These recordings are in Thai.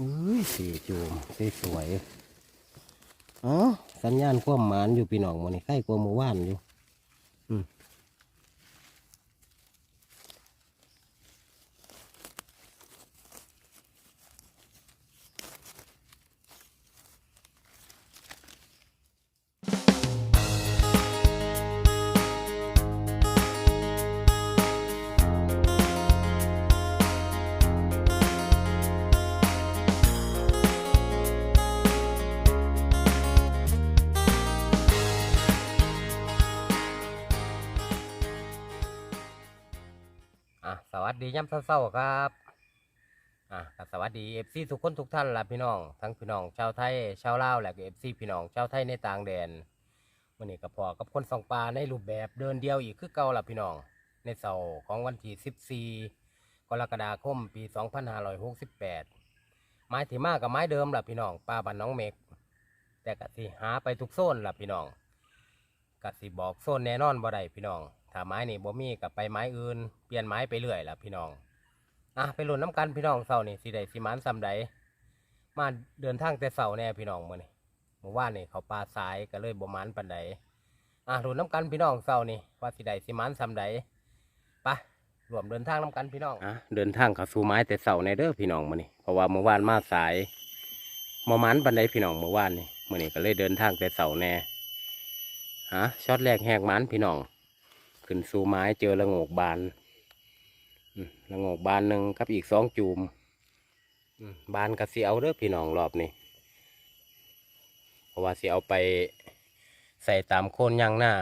อุ้ยสีจูมสีสวยอ๋อสัญญาณความหมานอยู่พี่น้องมันนี่ใกล้กว่าหมู่บ้านอยู่ สวัสดีเศร้าๆครับ อะสวัสดีเอฟซีทุกคนทุกท่านล่ะพี่น้อง ทั้งพี่น้องชาวไทยชาวลาวและก็เอฟซีพี่น้องชาวไทยในต่างแดนวันนี้ก็พอกับคนสองปลาในรูปแบบเดินเดียวอีกคือเก่าล่ะพี่น้อง ในเสาร์ของวันที่14กรกฎาคมปี2568ไม้ที่มากกับไม้เดิมล่ะพี่น้องปลาบันน้องเมก แต่กะสิหาไปทุกโซนล่ะพี่น้องกะสิบอกโซนแน่นอนบ่ได้พี่น้อง ถ้าไม้นี่บ่มีกับไปไม้อื่น เปลี่ยนไม้ไปเรื่อยล่ะพี่น้อง อะไปหลุ้นน้ำกันพี่น้องเสานี่สิได้สิหมานซำใดมาเดินทางแต่เสาแน่พี่น้องมื้อนี้เมื่อวานนี่เขาปลาสายก็เลยบ่มานปานใดอะหลุ้นน้ำกันพี่น้องเสานี่ว่าสิได้สิหมานซำใดไปรวมเดินทางน้ำกันพี่น้องอะเดินทางเขาสู่ไม้แต่เสาในเด้อพี่น้องมื้อนี้เพราะว่าเมื่อวานมาสายบ่มานปานใดพี่น้องเมื่อวานนี่มื้อนี้ก็เลยเดินทางแต่เสาแน่ฮะช็อตแรกแหกมานพี่น้อง ขึ้นสู่ไม้เจอละโงกบานละโงกบานหนึ่งกับอีกสองจูมบานกับสีเอาเด้อพี่น้องรอบนี้เพราะว่าสีเอาไปใส่ตามโคนยางหน้า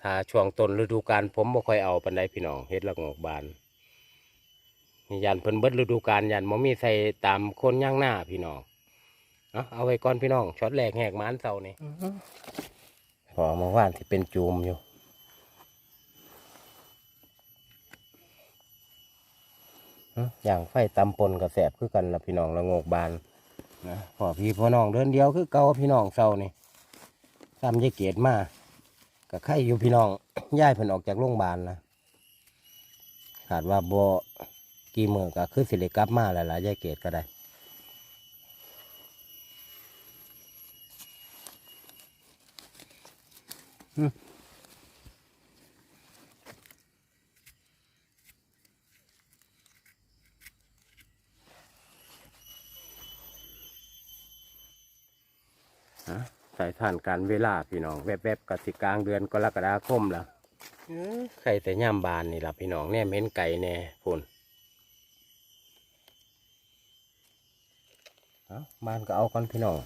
ถ้าช่วงต้นฤดูกาลผมบ่ค่อยเอาปันไดพี่น้องเฮ็ดละโงกบานนี่ยันเพิ่นเบิดฤดูกาลยันบ่มีใส่ตามโคนยางหน้าพี่น้องเอาเอาไว้ก่อนพี่น้องช็อตแรกแหกมานเสานี่ พอมาว่านที่เป็นจูมอยู่อย่างไฟตำปนกับแสบคือกันละพี่น้องละงกบานนะพอพี่พ่อน้องเดินเดียวคือเก่าพี่น้องเศร้านี่ซ้ำยายเกตมากับไข่อยู่พี่น้องย้ายเพิ่นออกจากโรงพยาบาลนะขาดว่าบ่กี่มือก็คือสิริกลับมาแล้วล่ะยายเกตก็ได้ ฮะ สายทานการเวลาพี่น้อง แวบๆกับสิกลางเดือนกรกฎาคมละไข่แต่ย่ามบานนี่ล่ะพี่น้องเนี่ยเม้นไก่แน่พุ่นเอาบานก็เอาก่อนพี่น้อง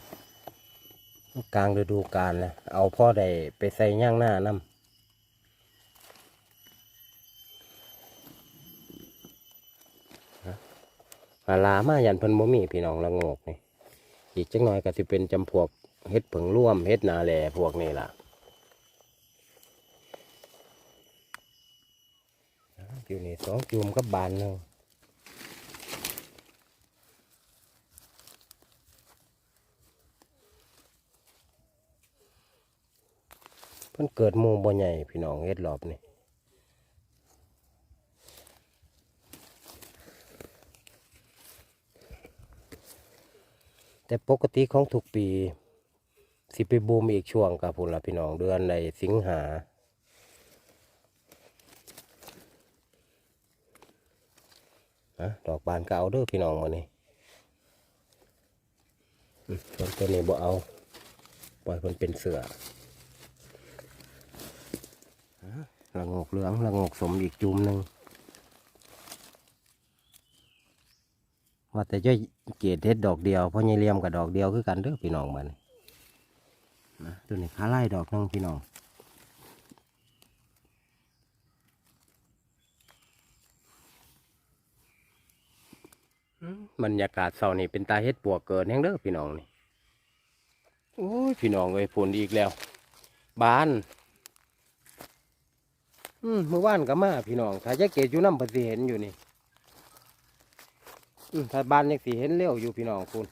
กลางฤดูกาลแล้วเอาพ่อได้ไปใส่ย่างหน้าน้ำฮะลาลามายันเพิ่นบ่มีพี่น้องละงกนี่อีกจังหน่อยก็สิเป็นจำพวกเฮ็ดผงร่วมเฮ็ดนาแหล่พวกนี้ล่ะอยู่นี่สองจูมกับบานหนึง เพิ่นเกิดมูบ่ใหญ่พี่น้องเฮ็ดรอบนี่แต่ปกติของทุกปี สิไปบูมอีกช่วงกับพุ่นละพี่น้องเดือนในสิงหาะดอกบานก็เอาเด้อพี่น้องมานี่อืมต้นตัวนี้บ่เอา ปล่อยมันเป็นเสือ อะละงกเหลืองละงกสมอีกจุ่มหนึ่งว่าแต่จะเกตเฮ็ดดอกเดียวเพราะยายเลียมกับดอกเดียวคือกันเด้อพี่น้องมันนะตัวนี้ขาไล่ดอกนึงพี่น้องบรรยากาศเสาร์นี่เป็นตาเฮ็ดปวกเกินแห้งเด้อพี่น้องนี่โอ้ยพี่น้องเอ้ยฝนอีกแล้ว บ้าน อืมเมื่อวานก็มาพี่น้องถ้าจะเกตอยู่น้ำปฏิเห็นอยู่นี่ อืมถ้าบานยังสีเห็นเร็วอยู่พี่น้องคุณ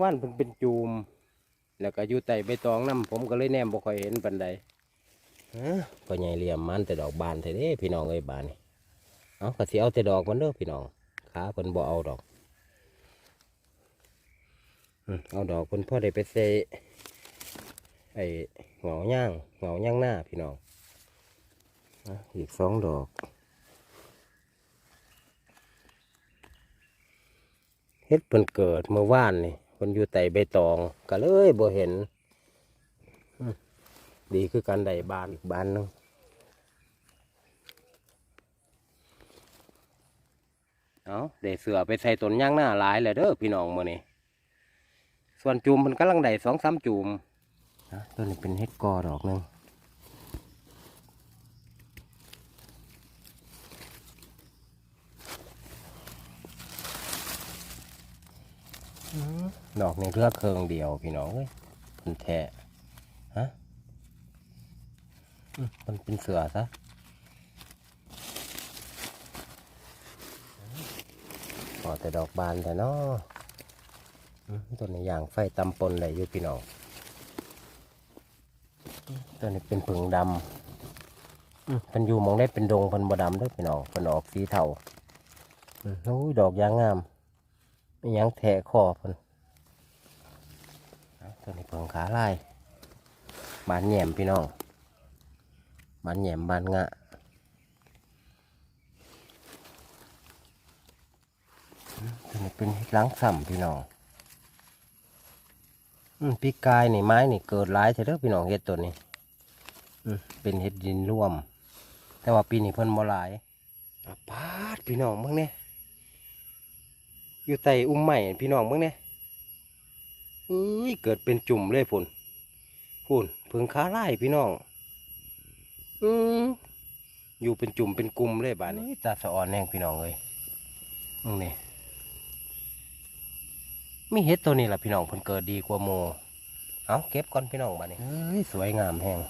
ว่านเพิ่นเป็นจูม แล้วก็อยู่ใต้ใบตองน้ำผมก็เลยแนมบ่ค่อยเห็นปันใดฮะก็ใหญ่เหลี่ยมมันแต่ดอกบานแท้เด้พี่น้องเอ้ยบานนี่เอาก็สิเอาแต่ดอกมันเด้อพี่น้องขาเพิ่นบ่เอาดอกอืมเอาดอกเพิ่นพอได้ไปใส่ไอ้ เหงาย่างเหงาย่างหน้าพี่น้องอีกสองดอกเฮ็ดเพิ่นเกิดเมื่อวานนี่เพิ่นอยู่ไต่ใบตองก็เลยบ่เห็น ดีคือการได้บานอีกบานหนึงเอาได้เสือไปใส่ต้นย่างหน้าหลายเลยเด้อพี่น้องมื้อนี้ส่วนจูมมันกำลังได้สองสามจูม ตัวนี้เป็นเฮ็ดกอดอกหนึ่งดอกในเลือกเคืองเดียวพี่น้องเอ้ยเพิ่นแท้ฮะมันเป็นเสือซะพอแต่ดอกบานแต่นาะอืมต้นนี้อย่างไฟตำปนเลยอยู่พี่น้อง ต้นนี้เป็นผึ่งดำมเพันอยู่มองได้เป็นดงพันบดำเด้วยพี่น้องเพันออกสีเทาโอ้ยดอกยางงามไม่ยังแทะคอพันต้นนี้ผึ่งขาลายบานแหยมพี่น้องบานแหยมบานงะตัวนี้เป็นหล้างซ้ำพี่น้อง ปีกายนี่ไม้นี่เกิดหลายเถอะเด้อพี่น้องเห็ดตัวนี้อืมเป็นเห็ดดินร่วม แต่ว่าปีนี้เพิ่นบ่หลายอาปาดพี่น้องเบิ่งเนี่ยอยู่ใต้อุ้มใหม่พี่น้องเบิ่งเนี่ยอุ้ยเกิดเป็นจุ่มเลยพุ่นพุ่นเพิ่งขาไล่พี่น้องอืมอยู่เป็นจุ่มเป็นกลุ่มเลยบ้านนี้ตาสะอ่อนแน่งพี่น้องเลยมึงนี่ มีเห็ดตัวนี้แหละพี่น้องเพิ่นเกิดดีกว่าโม เอาเก็บก่อนพี่น้องมาเนี่เฮ้ยสวยงามแห้ง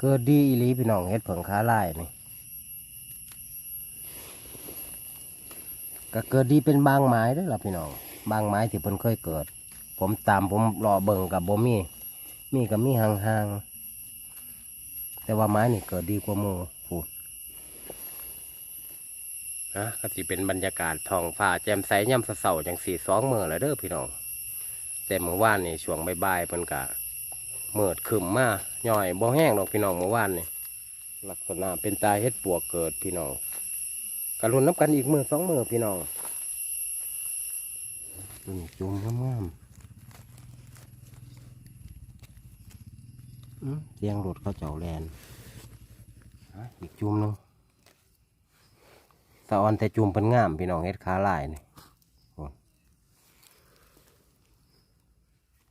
เกิดดีอีหลีพี่น้องเห็ดเผิงค้าไล่นี่ก็เกิดดีเป็นบางไม้เด้วยล่ะพี่น้อง บางไม้ที่เพิ่นเคยเกิด ผมตามผมรอเบิ่งกับบ่มีมีกับมีห่างๆแต่ว่าไม้นี่เกิดดีกว่าโมพูด นะก็สิเป็นบรรยากาศท้องฟ้าแจ่มใสย่ำเสาๆจังสี่สองเมื่อแล้วเด้อพี่น้องแต่เมื่อวานนี่ช่วงบ่ายๆเพิ่นกะเมิดขึ้นมาย่อยบ่แห้งดอกพี่น้องเมื่อวานนี่ลักษณะเป็นตายเฮ็ดปวกเกิดพี่น้องกระลุนน้ำกันอีกมือสองมือพี่น้องอืมจุ่มงามๆเสียงรถเขาเจ้าแลนอีกจุ่มหนึง สะออนแต่จุ่มเป็นงามพี่น้องเฮ็ดขาลายนี่ย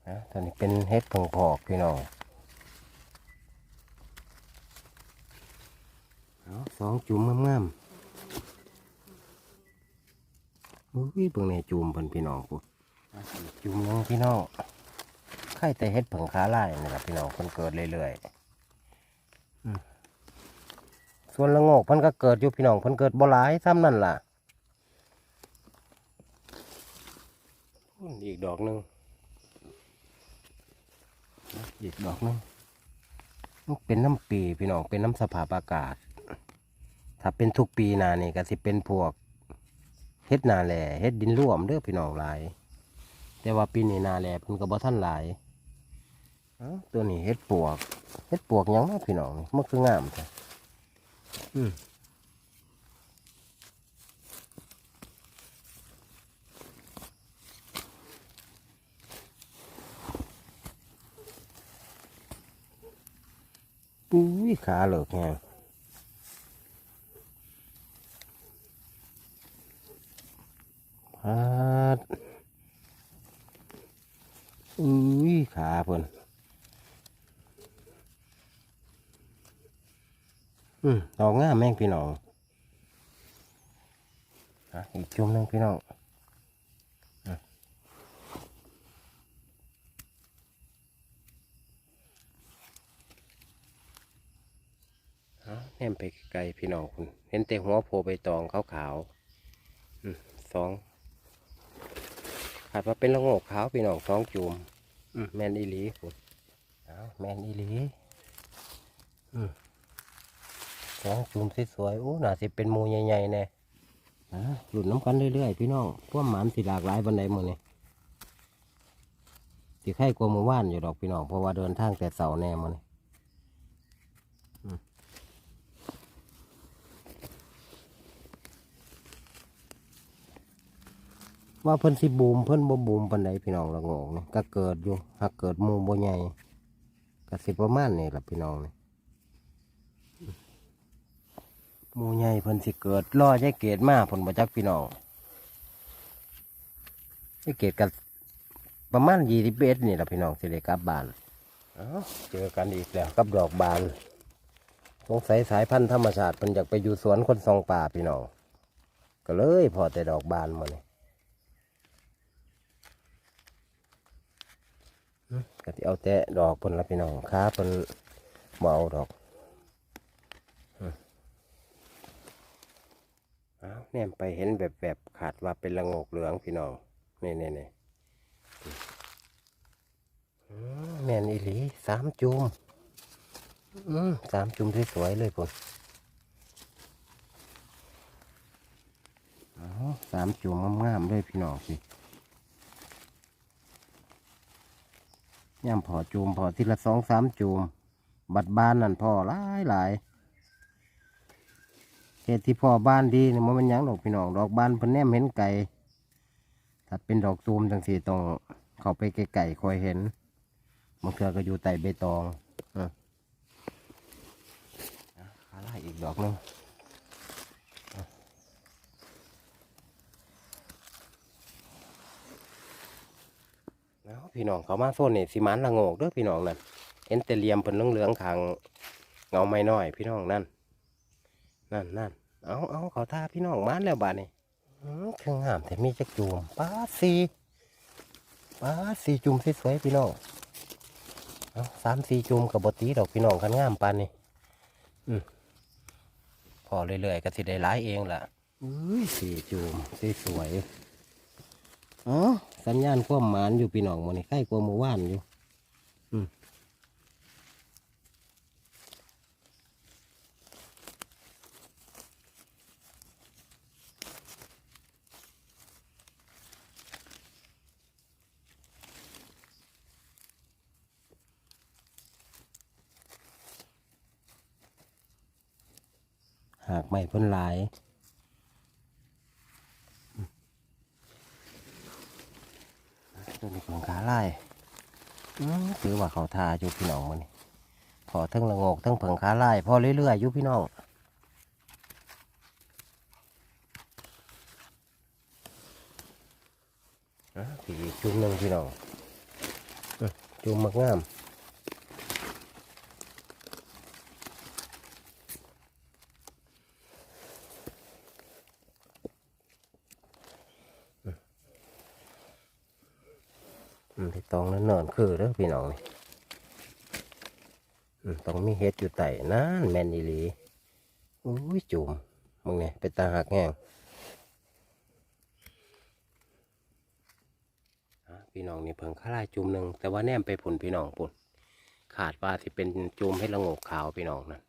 นะตอนนี้เป็นเฮ็ดผงพอกพี่น้องสองจุ่มงามๆอุ้ยเบิ่งในจุ่มเพิ่นพี่น้องปุ๊จุ่มหนึงพี่น้องไข่แต่เฮ็ดผงขาลายนี่แหละพี่น้องเพิ่นเกิดเรื่อยๆอืม ส่วนละโงกพิ่นก็เกิดอยู่พี่น้องพิ่นเกิดบ่หลายซ้ำนั่นล่ะอีกดอกหนึ่งอีกดอกหนึ่งมันเป็นน้ำปีพี่น้องเป็นน้ำสภาพอากาศ ถ้าเป็นทุกปีนานี่ก็สิเป็นพวกเฮ็ดนาแหล่เฮ็ดดินร่วมเด้อพี่น้องหลาย แต่ว่าปีนี้นาแหล่เพิ่นก็บ่ทันหลายอ้าตัวนี้เฮ็ดปวกเฮ็ดปวกยังเนาะพี่น้องมันคืองามจ้ะ อืมอุ้ยขาเหลือกแฮงพาดอุ้ยขาเพิ่น อืมดอกงามแม่งพี่น้องอะอีกจุ่มนึงพี่น้องอะเอาแนมไปไกลพี่น้องคุณเห็นแต่หัวโพใบตองขาวๆอืมสองขาดว่าเป็นละโงกขาวพี่น้องสองจุ่มอืมแมนอีหลีคุณเอแมนอีหลีส องจุ่มสวยๆโอ้น่าสิเป็นหมูใหญ่ๆแน่อะหลุดน้ำกันเรื่อยๆพี่น้องพวกหมานสิหลากหลายบันไดมือนี่สิไข่กลัวมือว่านอยู่ดอกพี่น้องเพราะว่าเดินทางแต่เสาแน่มันนี่อืมว่าเพิ่นสิบูมเพิ่นบ่บูมปันใดพี่น้องละโงกนี่ก็เกิดอยู่หากเกิดมูบ่ใหญ่ก็สิประมาณนี้ล่ะพี่น้องนี่ หมูใหญ่เพิ่นสิเกิดล่อใจเกตมาผลบ่จักพี่น้องใจเกตกันประมาณยี่สิบเอ็ดนี่แหละพี่น้องสิได้กลับบ้านเจอกันอีกแล้วกับดอกบานสงสัยสายพันธุ์ธรรมชาติเพิ่นอยากไปอยู่สวนคนสองป่าพี่น้องก็เลยพอแต่ดอกบานมานี่อืมก็สิเอาแต่ดอกเพิ่นละพี่น้องค้าเพิ่นบ่เอาดอก อ้าว แนมไปเห็นแบบแบบขาดว่าเป็นละงกเหลืองพี่น้องนี่นี่นี่แม่นอีหลีสามจุ่มสามจุ่มสวยๆเลยผมอ้าวสามจุ่มงามๆเลยพี่น้องสิย่ำพอจุ่มพอทีละสองสามจุ่มบัดบานนั่นพอหลายหลาย เหตุที่พ่อบ้านดีเนี่ยมันยังดอกพี่น้องดอกบานเพิ่นแนมเห็นไก่ถ้าเป็นดอกตูมจังสีต้องเข้าไปไกลๆคอยเห็นบางเทือก็อยู่ใต้ใบตองอะอะขาไล่อีกดอกหนึงอะแล้วพี่น้องเขามาโซนนี่สิมันละโงกเด้อพี่น้องนั่นเห็นแต่เลียมเพิ่นเหลืองๆขางเงาไม่น้อย พี่น้องนั่น นั่นนั่นเอาเอาเขาท่าพี่น้องมานแล้วบ้าดนี่เครื่องงามแต่มีจักจูมป้าสีป้าสีจุ่มสวยๆพี่น้องเอาสามสี่จุ่มกับบตีดอกพี่น้องกันงามปานนี่อืมพอเรื่อยๆก็สิได้หลายเองล่ะอุ้ยสี่จุ่มสวยๆอ๋อสัญญาณความหมานอยู่พี่น้องมันนี่ใกล้กว่าหมู่ว่านอยู่ หากไม่พ้นหลายตัวนี้ของขาไล่ถือว่าเขาทาอยู่พี่น้องมันพอทั้งละงกทั้งผงขาไล่พอเรื่อยๆอยู่พี่น้องอะพี่อีกจุ่มหนึ่งพี่น้องจุ่มมักงาม อืมที่ ตองนั้นเนินคือเด้อพี่น้องนี่ต้องมีเฮ็ดอยู่ไต่นั่นแมนอีหลีอุ้ยจุ่มมึงเนี่ยเป็นตาหักแห้งอะพี่น้องนี่เพิ่งข้าลายจุ่มหนึ่งแต่ว่าแนมไปผลพี่น้องปุ่นขาดว่าที่เป็นจุ่มให้ละงกขาวพี่น้องนั่น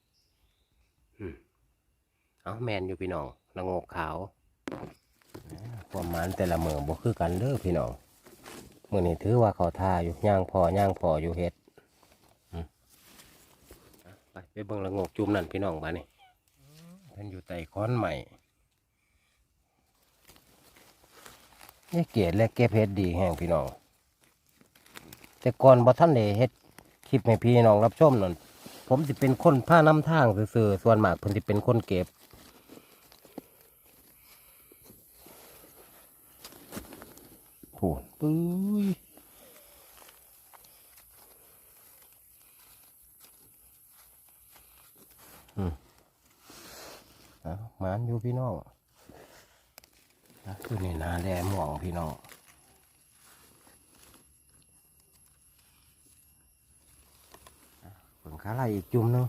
อืมเอาแมนอยู่พี่น้องละงกขาวความมันแต่ละเมืองบ่คือกันเด้อพี่น้อง มื่อนี้ถือว่าเขาทาอยู่ย่างพอย่างพออยู่เฮ็ดไปไปเบิ่งละงกจุ่มนั่นพี่น้องบ้านี่เพิ่นอยู่ใต้ค้อนใหม่นี่เกศและเก็บเฮ็ดดีแห้งพี่น้อง แต่ก่อนบ่ท่านได้เฮ็ดคลิปให้พี่น้องรับชมนั่นผมสิเป็นคนผ้าน้ำทางซื่อส่วนมากเพิ่นสิเป็นคนเก็บโหปุ้ยอืมเอาหมานอยู่พี่น้องนะคือนี่นาแดหม่องพี่น้องอะเปิงขาไหลอีกจุ่มหนึง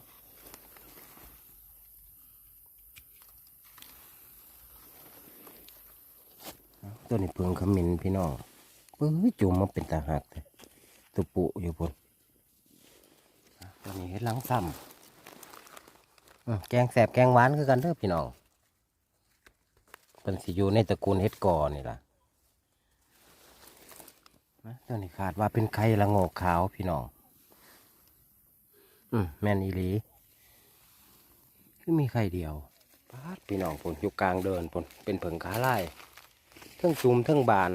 เอาตัวนี้เพิงขมิ้นพี่น้องปื้ยจุ่มมาเป็นตาหักตุปุอยู่บนตัวนี้เห็ดหลังซ้อืมแกงแสบแกงหวานคือกันเด้อพี่น้องเป็นสิอยู่ในตระกูลเฮ็ดกอนี่ล่ะนะตัวนี้ขาดว่าเป็นไข่ละโงกขาวพี่น้องอืมแม่นอีหลีคือมีไข่เดียวปาดพี่น้องผลอยู่กลางเดินผลเป็นเผิงขาไล่ ทั้งจุมเทั้งบาน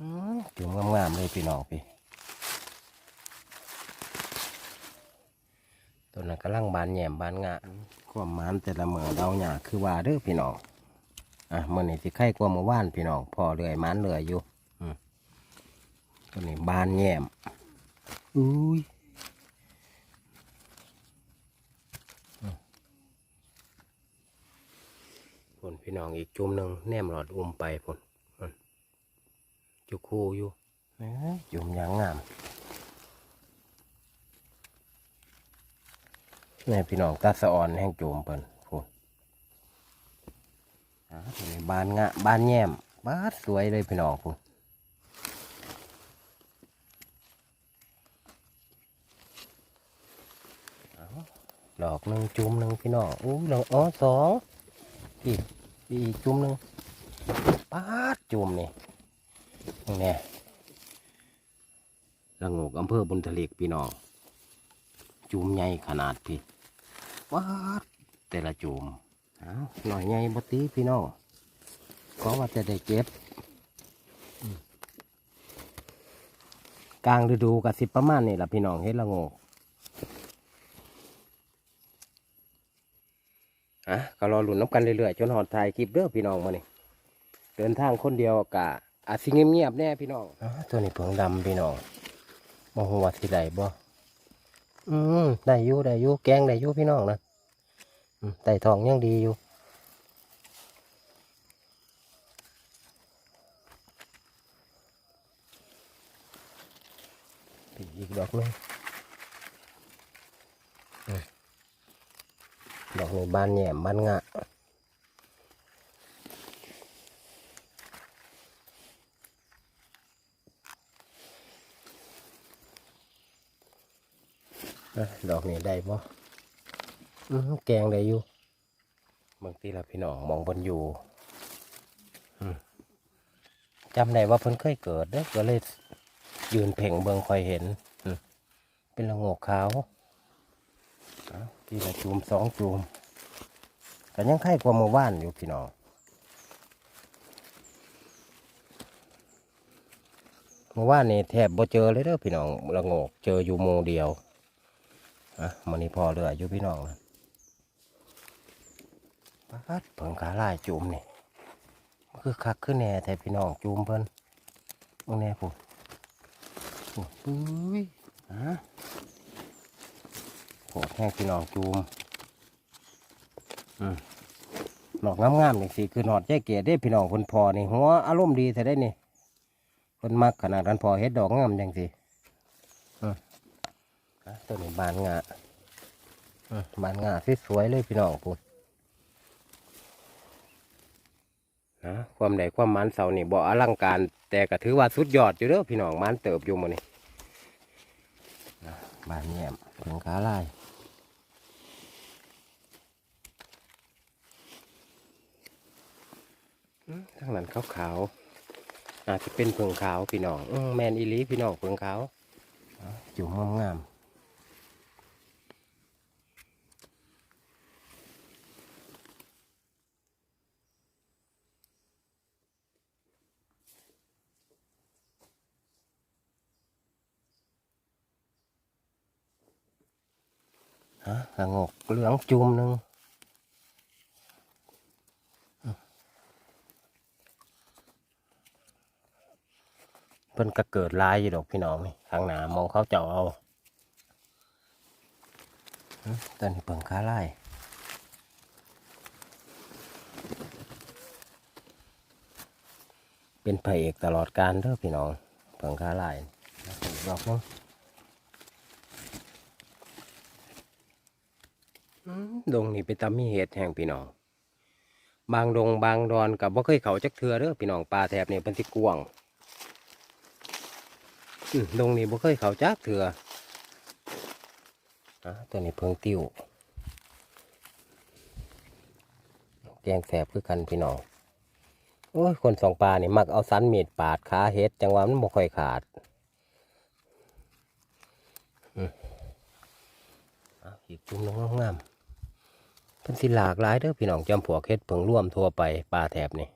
อืมจุมงามๆเลยพี่น้องพี่ตัวนั้นกำลังบานแหยมบานงะความหมันแต่ละเมือเราหยาคือว่าเด้อพี่น้องอะมื่อนี้สิไข่กว่าเมื่อวานพี่น้องพอเลื่อยหมันเลื่อยอยู่อืมตัวนี้บานแหยมอุ้ย พี่น้องอีกจุ่มหนึ่งแนมหลอดอุ้มไปผลมันจุคู่อยู่จุ่มยางงามแม่พี่น้องตาสะออนแห่งจุ่มเพิ่นผลอ่นี้บานงะบานแย้มบาดสวยเลยพี่น้องผลเอาดอกหนึ่งจุ่มหนึ่งพี่น้องอู้ดอกอ๋อสองอี กอีกจุ่มหนึ่งปาดจุ่มนี่นี่แน่ละงกอำเภอบุญทะเลกพี่น้อง จุ่มใหญ่ขนาดพี่ปาดแต่ละจุ่มเอาหน่อยใหญ่บตีพี่น้องก็ว่าจะได้เก็บกลางฤดูกับสิบประมาณนี่แหละพี่น้องเฮ็ดละงก อะก็รอหลุนน้ำกันเรื่อยๆจนหอดถ่ายคลิปเด้อพี่น้องมานี่เดินทางคนเดียวกะอาจสิเงียบๆแน่พี่น้องอตัวนี้เพิงดำพี่น้องมองว่าสิได้บ่อืมได้อยู่ได้อยู่แกงได้อยู่พี่น้องนะไต่ทองยังดีอยู่อีกดอกหนึง ดอกนี้บานแหยมบานงะดอกนี้ได้ป้อหือแกงได้อยู่บางทีละพี่น้องมองบนอยู่จำได้ว่าเพิ่นเคยเกิดเด้อก็เลยยืนเพ่งเบิงคอยเห็น เป็นละงกขาว ทีละจูมสองจูมก็ยังไข่กว่าเมื่อวานอยู่พี่น้องเมื่อวานนี่แทบบ่เจอเลยเด้อพี่น้องละงกเจออยู่โมเดียวอะมันนี่พอเหลืออยู่พี่น้องนะปัดเพิ่งขาลายจูมนี่มันคือคักขึ้นแน่แต่พี่น้องจูมเพิ่นมึงแน่ปุ๊บปุ๊บปุ้ยอะ โหดแห้งพี่น้องจูมอืมหนอกงามๆนี่สิคือหนอดแจ้เกียรติได้พี่น้องคนพอนี่หัวอารมณ์ดีแต่ได้นี่คนมักขนาดนั้นพอเฮ็ดดอกงามจังสิอือตัวนี้บานงาบานงาสวยๆเลยพี่น้องพูดนะความใดความมันเสานี่บ่อลังการ แต่ก็ถือว่าสุดยอดอยู่เด้อพี่น้องมันเติบอยู่มื้นี่บานแยมเพิ่งขาลายอืม ทางนั้นขาวขาวๆอาจจะเป็นเพิงขาวพี่น้องอแมนอีลีพี่น้องเพิงขาวอาจุ่มงามๆฮะละงกเหลืองจุ่มหนึ่ง เพิ่นก็เกิดลายอยู่ดอกพี่น้องนี่ทางหนามองเขาเจาะเอาตอนเปิงค้าไล่เป็นพระเอกตลอดการเด้อพี่น้องเปิงค้าไล่ดอกนึงดงนี่เป็นตามีเห็ดแห่งพี่น้อง บางดงบางดอนกับว่าเคยเขาจักเทือเด้อพี่น้องปลาแถบนี่เป็นที่กวาง ดงนี้บ่เคยเขาจักเถื่ออะตัวนี้เพิงติ้วแกงแสบคือกันพี่น้องโอ้ยคนสองปลานี่มักเอาสันมีดปาดขาเฮ็ด จังหวะมันบ่ค่อยขาดอีกจุ่มลงงามๆเป็นสิหลากหลายเด้อพี่น้องจำพวกเฮ็ดเพิงร่วมทั่วไปปลาแถบนี่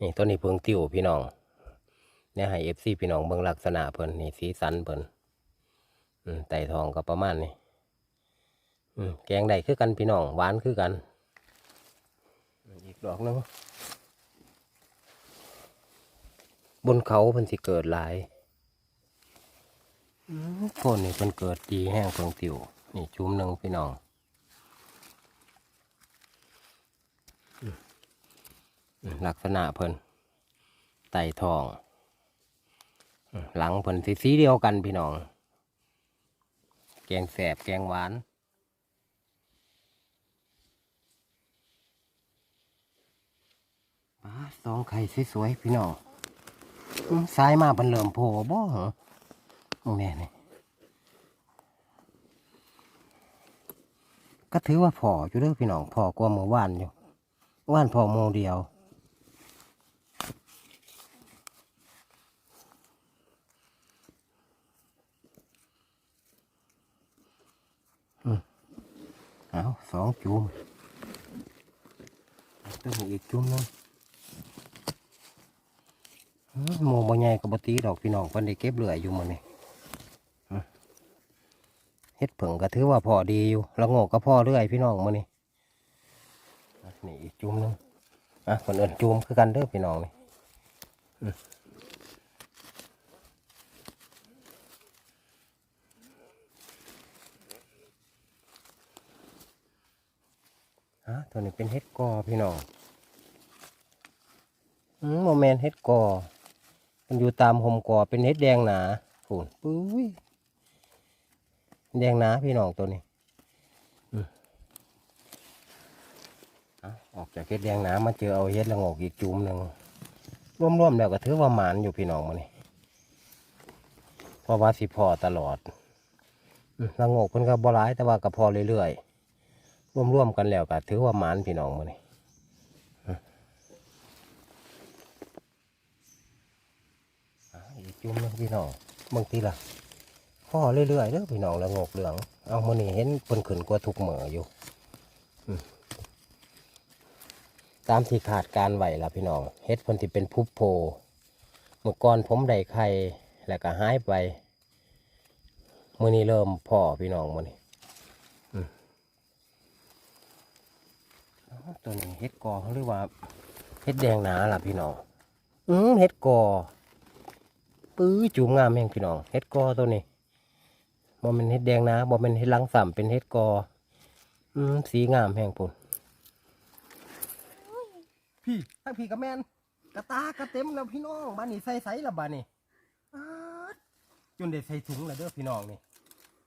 นี่ต้นนี้เพิงติ้วพี่น้อง เนี่ยให้เอฟซีพี่น้องเบิ่งลักษณะเพิ่นนี่สีสันเพิ่นไต่ทองก็ประมาณนี้แกงได้คือกันพี่น้องหวานคือกัน อีกดอกนึงบนเขาเพิ่นสิเกิดหลายอืมโคนนี่เพิ่นเกิดดีแห้งเพิงติวนี่จุ่มหนึ่งพี่น้องลักษณะเพิ่นไต่ทอง หลังเพิ่นสีสีเดียวกันพี่น้อง แกงแสบแกงหวาน ปลาสองไข่สวยๆพี่น้องอื้อซ้ายมาเป็นเหลิมโผล่บ่เหรอตรงนี้นี่ก็ถือว่าพออยู่เด้อพี่น้องพอกว่าเมื่อวานอยู่เมื่อวานพอโมเดียว เอาสองจุ่มต้องมีอีกจุ่มนึงอืมหมูบ่ใหญ่กับบตีดอกพี่น้องเพิ่นได้เก็บเหลืออยู่มื้อนี้อืมเฮ็ดเผงก็ถือว่าพอดีอยู่ละโงกก็พอเรื่อยพี่น้องมื้อนี้อะนี่อีกจุ่มนึงอะคนอื่นจุ่มคือกันเด้อพี่น้องนี่ ฮะตัวนี้เป็นเฮ็ดกอพี่น้องอืมโมเมนเฮ็ดกอ มันอยู่ตามหมกอเป็นเฮ็ดแดงหนาฝุ่นปุ้ยแดงหนาพี่น้องตัวนี้ออกจากเฮ็ดแดงหนามาเจอเอาเฮ็ดละโงกอีกจุ่มหนึ่งร่วมๆแล้วก็ถือว่าหมานอยู่พี่น้องมันนี่เพราะว่าสิพอตลอดละโงกเพิ่นก็บ่ร้ายแต่ว่าก็พอเรื่อยๆ ร่วมๆกันแล้วก็ถือว่าหมานพี่น้องมันนี่อ่าอีกจุ่มนึงพี่น้องบางทีล่ะพ่อเรื่อยๆเด้อพี่น้องละงกเหลือง เอามานี่เห็นเพิ่นขึ้นกว่าทุกเหมืออยู่ตามที่ขาดการไหวล่ะพี่น้องเฮ็ดเพิ่นที่เป็นพุบโพเมื่อก่อนผมได้ไข่แล้วก็หายไปมื้อนี้เริ่มพ่อพี่น้องมื้อนี้อืมอ๋อ ตัวนี้เฮ็ดกอหรือว่าเฮ็ดแดงหนาล่ะพี่น้อง อืมเฮ็ดกอปื้อจูงงามแห่งพี่น้องเฮ็ดกอตัวนี้บ่เป็นเฮ็ดแดงนะบ่เป็นเฮ็ดลังสัมเป็นเฮ็ดกอ อืมสีงามแห่งปุ่นพี่ทั้งพี่กับแมนกระตากระเต็มแล้วพี่น้องบ้านนี้ใส่ใส่ละบ้านนี้ป๊าดจนได้ใส่ถุงแล้วเด้อพี่น้องนี่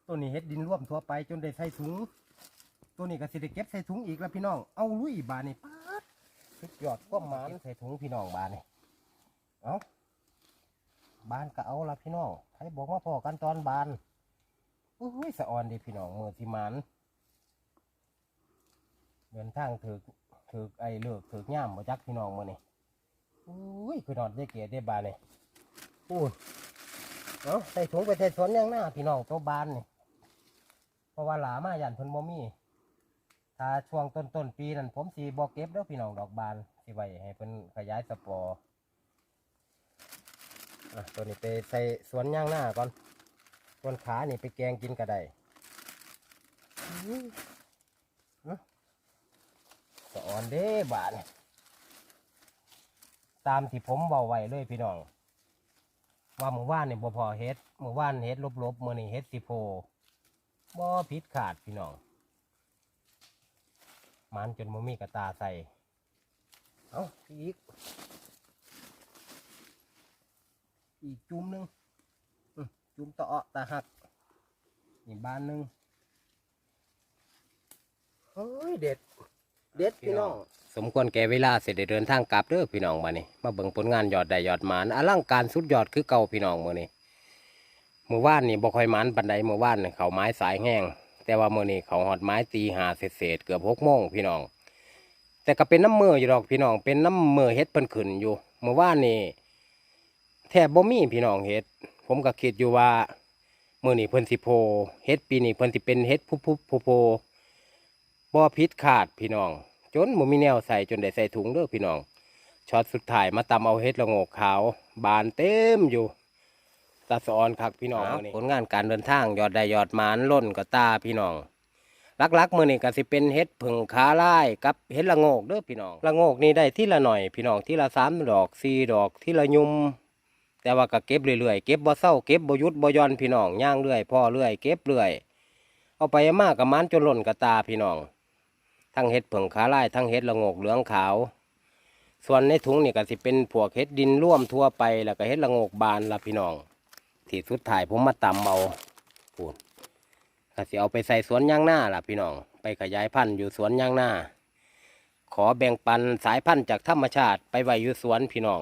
ตัวนี้เฮ็ดดินร่วมทั่วไป จนได้ใส่ถุง ตัวนี้ก็สิได้เก็บใส่ถุงอีกแล้วพี่น้อง เอาลุยบานนี้ป๊าดสุดยอดก้มหมานใส่ถุงพี่น้องบานนี้เอาบานก็เอาละพี่น้องใครบอกว่าพอกันตอนบานอุ้ยสะออนดีพี่น้องมือที่มันเดินทางถือถือไอ้เลือกถือย่ามมาจักพี่น้องมือนี่อุ้ยคือนอนได้เกียได้บานเลยอู้ยเอาใส่ถุงไปใส่สวนยังหน้าพี่น้องตัวบานนี่เพราะว่าหลามายันเพิ่นบ่มี ถ้าช่วงต้นต้นๆปีนั้นผมสีบอกเก็บแล้วพี่น้องดอกบานสิไว้ให้เพิ่นขยายสปอร์อะตัวนี้ไปใส่สวนย่างหน้าก่อนส่วนขานี่ไปแกงกินก็ได้อื้ออื้อสะออนเด้บาทนี่ตามที่ผมเบาไว้เลยพี่น้อง ว่าหมู่ว่านนี่บ่พอเฮ็ดหมู่ว่านเฮ็ดลบๆมื้อนี้เฮ็ดสิโพบ่ผิดขาดพี่น้อง มันจนบ่มีกระตาใส่ เอาอีก อีกจุ่มหนึ่งอื้อจุ่มตะเอะตะหักนี่บานหนึ่งเฮ้ยเด็ด เด็ดพี่น้อง สมควรแก่เวลาเสร็จได้เดินทางกลับเด้อพี่น้องมานี่มาเบิ่งผลงานยอดได้ยอดหมานอลังการสุดยอดคือเก่าพี่น้องมื้อนี้เมื่อวานนี่บ่ค่อยหมานปันใดเมื่อวานนี่เขาไม้สายแห้ง แต่ว่าเมื้อนี้เขาหอดไม้ตีหาเศษเกือบหกโมงพี่น้อง แต่ก็เป็นน้ำมืออยู่ดอกพี่น้อง เป็นน้ำมือเฮ็ดเพิ่นขึ้นอยู่ เมื่อวานนี่แทบบ่มีพี่น้องเฮ็ด ผมก็คิดอยู่ว่าเมื้อนี้เพิ่นสิโพเฮ็ดปีนี้เพิ่นสิเป็นเฮ็ดพุบๆโพๆบ่ผิดขาดพี่น้อง จนบ่มีแนวใส่จนได้ใส่ถุงเด้อพี่น้องช็อตสุดท้ายมาตำเอาเฮ็ดละโงกขาว บานเต็มอยู่ ตาสะออนคักพี่น้องมื้อนี้ผลงานการเดินทางยอดได้ยอดหมานล้นก็ตาพี่น้องลักๆมือนี่ก็สิเป็นเฮ็ดผึ่งขาลายกับเฮ็ดละโงกเด้อพี่น้องละโงกนี่ได้ที่ละหน่อยพี่น้องที่ละสามดอกสี่ดอกที่ละยุมแต่ว่าก็เก็บเรื่อยๆเก็บบ่เศร้าเก็บบ่หยุดบ่หย่อนพี่น้องย่างเรื่อยพ่อเรื่อยเก็บเรื่อยเอาไปมากกับมันจนหล่นกระตาพี่น้อง ทั้งเฮ็ดผึ่งขาลายทั้งเฮ็ดละโงกเหลืองขาว ส่วนในถุงนี่ก็สิเป็นพวกเฮ็ดดินร่วมทั่วไปแล้วก็เฮ็ดละโงกบานละพี่น้อง ที่สุดท้ายผมมาตำเอาปูนก็สิเอาไปใส่สวนยางหน้าล่ะพี่น้อง ไปขยายพันธุ์อยู่สวนยางหน้า ขอแบ่งปันสายพันธุ์จากธรรมชาติไปไว้อยู่สวนพี่น้อง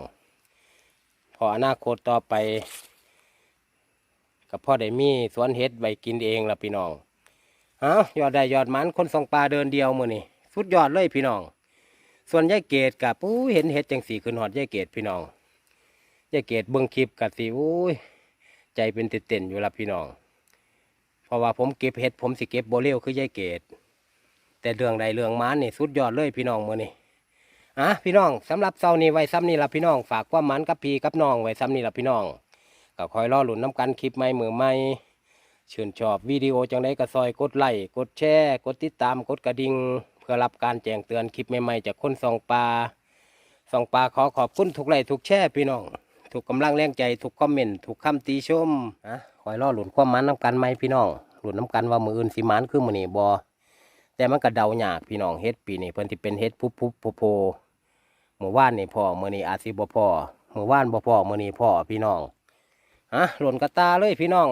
พออนาคตต่อไปกับพ่อได้มีสวนเฮ็ดไว้กินเองล่ะพี่น้องเอายอดได้ยอดมันคนส่งปลาเดินเดียวมือนี่สุดยอดเลยพี่น้อง ส่วนยายเกดกับอู้เห็นเฮ็ดจังสีขึ้นหอดยายเกดพี่น้องยายเกดเบิ่งคลิปกับสีอู้ย ใจเป็นติดเต้นอยู่ละพี่น้อง เพราะว่าผมเก็บเห็ดผมสิเก็บโบเร็วคือยายเกดแต่เรื่องใดเรื่องมานนี่สุดยอดเลยพี่น้องมือนี่อะพี่น้องสำหรับเซานี้ไว้ซ้ำนี่ละพี่น้องฝากความมันกับพี่กับน้องไว้ซ้ำนี่ละพี่น้องก็คอยรอหลุนน้ำกันคลิปใหม่มือใหม่ชื่นชอบวิดีโอจังไดก็ซอยกดไลค์กดแชร์กดติดตามกดกระดิ่งเพื่อรับการแจ้งเตือนคลิปใหม่ๆจากคนส่องปลาส่องปลาขอขอบคุณทุกไลค์ทุกแชร์พี่น้อง ถูกกำลังแรงใจถูกคอมเมนต์ถูกคำตีชมอะคอยรอหลุนความมันน้ำกันไหมพี่น้องหลุนน้ำกันว่ามืออื่นสิหมันคือมือนี่บอแต่มันก็เดายากพี่น้องเฮ็ดปีนี้เพิ่นที่เป็นเฮ็ดพุบพุบโพโพเมื่อวานนี่พ่อมือนีอาจสิบพ่อเมื่อวานบ่พ่อมือนีพ่อพี่น้องอะหล่นกระตาเลยพี่น้อง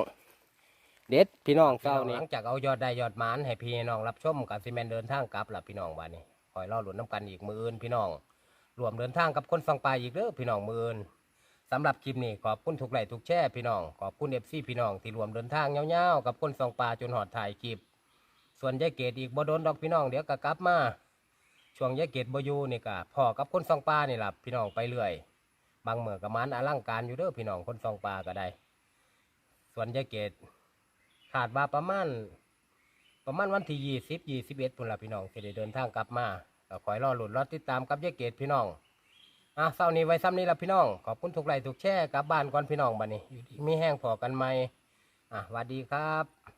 เด็ดพี่น้องเศร้านี่หลังจากเอายอดได้ยอดมันให้พี่น้องรับชมกับซีเมนเดินทางกลับล่ะพี่น้องวันนี้คอยรอหลุนน้ำกันอีกมืออื่นพี่น้องรวมเดินทางกับคนฟังปลายอีกเด้อพี่น้องมืออื่น สำหรับคลิปนี้ขอบคุณทุกไลค์ทุกแชร์พี่น้อง ขอบคุณเอฟซีพี่น้องที่รวมเดินทางเงาวๆกับคนสองปลาจนหอดถ่ายคลิป ส่วนยายเกดอีกบ่โดนดอกพี่น้องเดี๋ยวก็กลับมาช่วงยายเกดบ่อยู่นี่ก็พอกับคนสองปลานี่ล่ะพี่น้องไปเรื่อย บางเมื่อกับมันอลังการอยู่เด้อพี่น้องคนสองปลาก็ได้ ส่วนยายเกดขาดมาประมาณประมาณวันที่ยี่สิบยี่สิบเอ็ดพุ่นละพี่น้องจะได้เดินทางกลับมาก็คอยรอหลุดรอติดตามกับยายเกดพี่น้อง อะเศร้านี้ไว้ซ้ำนี้ละพี่น้อง ขอบคุณทุกไลค์ทุกแชร์กลับบ้านก่อนพี่น้องบัดนี้อยู่ดีมีแห้งพอกันไหมอะสวัสดีครับ